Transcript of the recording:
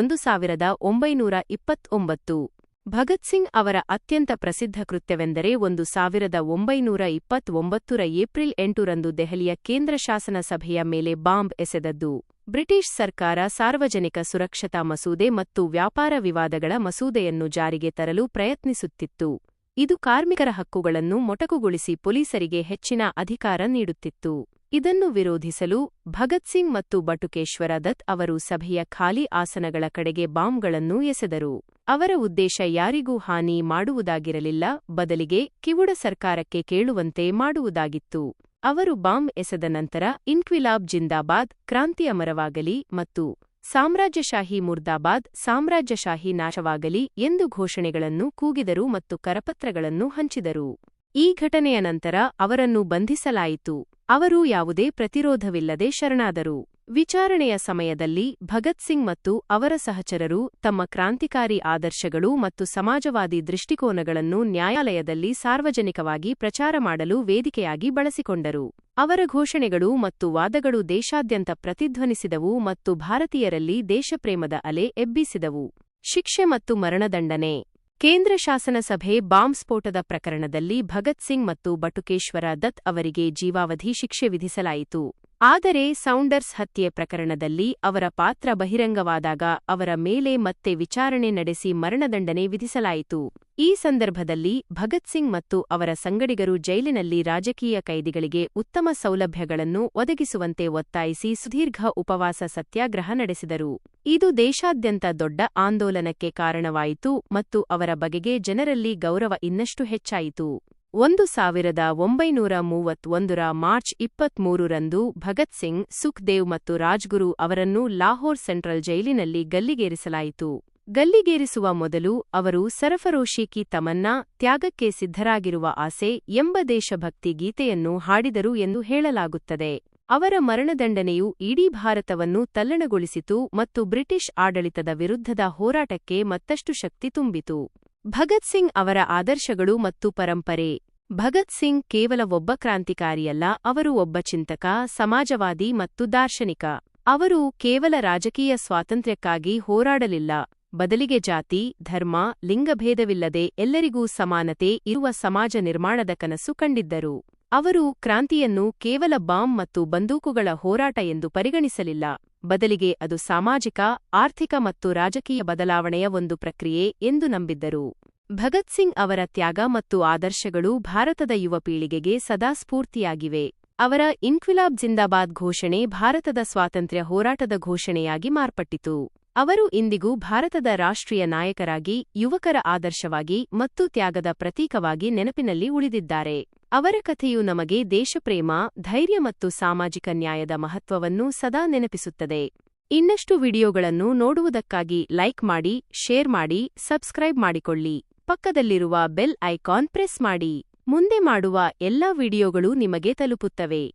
ಒಂದು ಸಾವಿರದ ಒಂಬೈನೂರ ಇಪ್ಪತ್ತೊಂಬತ್ತು. ಭಗತ್ ಸಿಂಗ್ ಅವರ ಅತ್ಯಂತ ಪ್ರಸಿದ್ಧ ಕೃತ್ಯವೆಂದರೆ ಒಂದು ಸಾವಿರದ ಒಂಬೈನೂರ ಇಪ್ಪತ್ತೊಂಬತ್ತರ ಏಪ್ರಿಲ್ ಎಂಟರಂದು ದೆಹಲಿಯ ಕೇಂದ್ರ ಶಾಸನ ಸಭೆಯ ಮೇಲೆ ಬಾಂಬ್ ಎಸೆದದ್ದು. ಬ್ರಿಟಿಷ್ ಸರ್ಕಾರ ಸಾರ್ವಜನಿಕ ಸುರಕ್ಷತಾ ಮಸೂದೆ ಮತ್ತು ವ್ಯಾಪಾರ ವಿವಾದಗಳ ಮಸೂದೆಯನ್ನು ಜಾರಿಗೆ ತರಲು ಪ್ರಯತ್ನಿಸುತ್ತಿತ್ತು. ಇದು ಕಾರ್ಮಿಕರ ಹಕ್ಕುಗಳನ್ನು ಮೊಟಕುಗೊಳಿಸಿ ಪೊಲೀಸರಿಗೆ ಹೆಚ್ಚಿನ ಅಧಿಕಾರ ನೀಡುತ್ತಿತ್ತು. ಇದನ್ನು ವಿರೋಧಿಸಲು ಭಗತ್ ಸಿಂಗ್ ಮತ್ತು ಬಟುಕೇಶ್ವರ ದತ್ ಅವರು ಸಭೆಯ ಖಾಲಿ ಆಸನಗಳ ಕಡೆಗೆ ಬಾಂಬ್ಗಳನ್ನು ಎಸೆದರು. ಅವರ ಉದ್ದೇಶ ಯಾರಿಗೂ ಹಾನಿ ಮಾಡುವುದಾಗಿರಲಿಲ್ಲ, ಬದಲಿಗೆ ಕಿವುಡ ಸರ್ಕಾರಕ್ಕೆ ಕೇಳುವಂತೆ ಮಾಡುವುದಾಗಿತ್ತು. ಅವರು ಬಾಂಬ್ ಎಸೆದ ನಂತರ ಇನ್ಕ್ವಿಲಾಬ್ ಜಿಂದಾಬಾದ್ ಕ್ರಾಂತಿ ಅಮರವಾಗಲಿ ಮತ್ತು ಸಾಮ್ರಾಜ್ಯಶಾಹಿ ಮುರ್ದಾಬಾದ್, ಸಾಮ್ರಾಜ್ಯಶಾಹಿ ನಾಶವಾಗಲಿ ಎಂದು ಘೋಷಣೆಗಳನ್ನು ಕೂಗಿದರು ಮತ್ತು ಕರಪತ್ರಗಳನ್ನು ಹಂಚಿದರು. ಈ ಘಟನೆಯ ನಂತರ ಅವರನ್ನು ಬಂಧಿಸಲಾಯಿತು. ಅವರು ಯಾವುದೇ ಪ್ರತಿರೋಧವಿಲ್ಲದೆ ಶರಣಾದರು. ವಿಚಾರಣೆಯ ಸಮಯದಲ್ಲಿ ಭಗತ್ ಸಿಂಗ್ ಮತ್ತು ಅವರ ಸಹಚರರು ತಮ್ಮ ಕ್ರಾಂತಿಕಾರಿ ಆದರ್ಶಗಳು ಮತ್ತು ಸಮಾಜವಾದಿ ದೃಷ್ಟಿಕೋನಗಳನ್ನು ನ್ಯಾಯಾಲಯದಲ್ಲಿ ಸಾರ್ವಜನಿಕವಾಗಿ ಪ್ರಚಾರ ಮಾಡಲು ವೇದಿಕೆಯಾಗಿ ಬಳಸಿಕೊಂಡರು. ಅವರ ಘೋಷಣೆಗಳು ಮತ್ತು ವಾದಗಳು ದೇಶಾದ್ಯಂತ ಪ್ರತಿಧ್ವನಿಸಿದವು ಮತ್ತು ಭಾರತೀಯರಲ್ಲಿ ದೇಶಪ್ರೇಮದ ಅಲೆ ಎಬ್ಬಿಸಿದವು. ಶಿಕ್ಷೆ ಮತ್ತು ಮರಣದಂಡನೆ. ಕೇಂದ್ರ ಶಾಸನ ಸಭೆ ಬಾಂಬ್ ಸ್ಫೋಟದ ಪ್ರಕರಣದಲ್ಲಿ ಭಗತ್ ಸಿಂಗ್ ಮತ್ತು ಬಟುಕೇಶ್ವರ ದತ್ ಅವರಿಗೆ ಜೀವಾವಧಿ ಶಿಕ್ಷೆ ವಿಧಿಸಲಾಯಿತು. ಆದರೆ ಸೌಂಡರ್ಸ್ ಹತ್ಯೆ ಪ್ರಕರಣದಲ್ಲಿ ಅವರ ಪಾತ್ರ ಬಹಿರಂಗವಾದಾಗ ಅವರ ಮೇಲೆ ಮತ್ತೆ ವಿಚಾರಣೆ ನಡೆಸಿ ಮರಣದಂಡನೆ ವಿಧಿಸಲಾಯಿತು. ಈ ಸಂದರ್ಭದಲ್ಲಿ ಭಗತ್ ಸಿಂಗ್ ಮತ್ತು ಅವರ ಸಂಗಡಿಗರು ಜೈಲಿನಲ್ಲಿ ರಾಜಕೀಯ ಕೈದಿಗಳಿಗೆ ಉತ್ತಮ ಸೌಲಭ್ಯಗಳನ್ನು ಒದಗಿಸುವಂತೆ ಒತ್ತಾಯಿಸಿ ಸುದೀರ್ಘ ಉಪವಾಸ ಸತ್ಯಾಗ್ರಹ ನಡೆಸಿದರು. ಇದು ದೇಶಾದ್ಯಂತ ದೊಡ್ಡ ಆಂದೋಲನಕ್ಕೆ ಕಾರಣವಾಯಿತು ಮತ್ತು ಅವರ ಬಗೆಗೆ ಜನರಲ್ಲಿ ಗೌರವ ಇನ್ನಷ್ಟು ಹೆಚ್ಚಾಯಿತು. ಒಂದು ಸಾವಿರದ ಒಂಬೈನೂರ ಮೂವತ್ತೊಂದರ ಮಾರ್ಚ್ ಇಪ್ಪತ್ಮೂರರಂದು ಭಗತ್ ಸಿಂಗ್ ಸುಖ್ದೇವ್ ಮತ್ತು ರಾಜ್ಗುರು ಅವರನ್ನು ಲಾಹೋರ್ ಸೆಂಟ್ರಲ್ ಜೈಲಿನಲ್ಲಿ ಗಲ್ಲಿಗೇರಿಸಲಾಯಿತು. ಗಲ್ಲಿಗೇರಿಸುವ ಮೊದಲು ಅವರು ಸರಫರೋಶಿ ಕಿ ತಮನ್ನಾ, ತ್ಯಾಗಕ್ಕೆ ಸಿದ್ಧರಾಗಿರುವ ಆಸೆ, ಎಂಬ ದೇಶಭಕ್ತಿ ಗೀತೆಯನ್ನು ಹಾಡಿದರು ಎಂದು ಹೇಳಲಾಗುತ್ತದೆ. ಅವರ ಮರಣದಂಡನೆಯು ಇಡೀ ಭಾರತವನ್ನು ತಲ್ಲಣಗೊಳಿಸಿತು ಮತ್ತು ಬ್ರಿಟಿಷ್ ಆಡಳಿತದ ವಿರುದ್ಧದ ಹೋರಾಟಕ್ಕೆ ಮತ್ತಷ್ಟು ಶಕ್ತಿ ತುಂಬಿತು. ಭಗತ್ ಸಿಂಗ್ ಅವರ ಆದರ್ಶಗಳು ಮತ್ತು ಪರಂಪರೆ. ಭಗತ್ ಸಿಂಗ್ ಕೇವಲ ಒಬ್ಬ ಕ್ರಾಂತಿಕಾರಿಯಲ್ಲ, ಅವರು ಒಬ್ಬ ಚಿಂತಕ, ಸಮಾಜವಾದಿ ಮತ್ತು ದಾರ್ಶನಿಕ. ಅವರು ಕೇವಲ ರಾಜಕೀಯ ಸ್ವಾತಂತ್ರ್ಯಕ್ಕಾಗಿ ಹೋರಾಡಲಿಲ್ಲ. ಬದಲಿಗೆ ಜಾತಿ, ಧರ್ಮ ಲಿಂಗಭೇದವಿಲ್ಲದೆ ಎಲ್ಲರಿಗೂ ಸಮಾನತೆ ಇರುವ ಸಮಾಜ ನಿರ್ಮಾಣದ ಕನಸು ಕಂಡಿದ್ದರು. ಅವರು ಕ್ರಾಂತಿಯನ್ನು ಕೇವಲ ಬಾಂಬ್ ಮತ್ತು ಬಂದೂಕುಗಳ ಹೋರಾಟ ಎಂದು ಪರಿಗಣಿಸಲಿಲ್ಲ. ಬದಲಿಗೆ ಅದು ಸಾಮಾಜಿಕ, ಆರ್ಥಿಕ ಮತ್ತು ರಾಜಕೀಯ ಬದಲಾವಣೆಯ ಒಂದು ಪ್ರಕ್ರಿಯೆ ಎಂದು ನಂಬಿದ್ದರು. ಭಗತ್ ಸಿಂಗ್ ಅವರ ತ್ಯಾಗ ಮತ್ತು ಆದರ್ಶಗಳು ಭಾರತದ ಯುವ ಪೀಳಿಗೆಗೆ ಸದಾ ಸ್ಫೂರ್ತಿಯಾಗಿವೆ. ಅವರ ಇನ್ಕ್ವಿಲಾಬ್ ಜಿಂದಾಬಾದ್ ಘೋಷಣೆ ಭಾರತದ ಸ್ವಾತಂತ್ರ್ಯ ಹೋರಾಟದ ಘೋಷಣೆಯಾಗಿ ಮಾರ್ಪಟ್ಟಿತು. ಅವರು ಇಂದಿಗೂ ಭಾರತದ ರಾಷ್ಟ್ರೀಯ ನಾಯಕರಾಗಿ, ಯುವಕರ ಆದರ್ಶವಾಗಿ ಮತ್ತು ತ್ಯಾಗದ ಪ್ರತೀಕವಾಗಿ ನೆನಪಿನಲ್ಲಿ ಉಳಿದಿದ್ದಾರೆ. ಅವರ ಕಥೆಯು ನಮಗೆ ದೇಶಪ್ರೇಮ, ಧೈರ್ಯ ಮತ್ತು ಸಾಮಾಜಿಕ ನ್ಯಾಯದ ಮಹತ್ವವನ್ನು ಸದಾ ನೆನಪಿಸುತ್ತದೆ. ಇನ್ನಷ್ಟು ವಿಡಿಯೋಗಳನ್ನು ನೋಡುವುದಕ್ಕಾಗಿ ಲೈಕ್ ಮಾಡಿ, ಶೇರ್ ಮಾಡಿ, ಸಬ್ಸ್ಕ್ರೈಬ್ ಮಾಡಿಕೊಳ್ಳಿ. ಪಕ್ಕದಲ್ಲಿರುವ ಬೆಲ್ ಐಕಾನ್ ಪ್ರೆಸ್ ಮಾಡಿ. ಮುಂದೆ ಮಾಡುವ ಎಲ್ಲಾ ವಿಡಿಯೋಗಳು ನಿಮಗೆ ತಲುಪುತ್ತವೆ.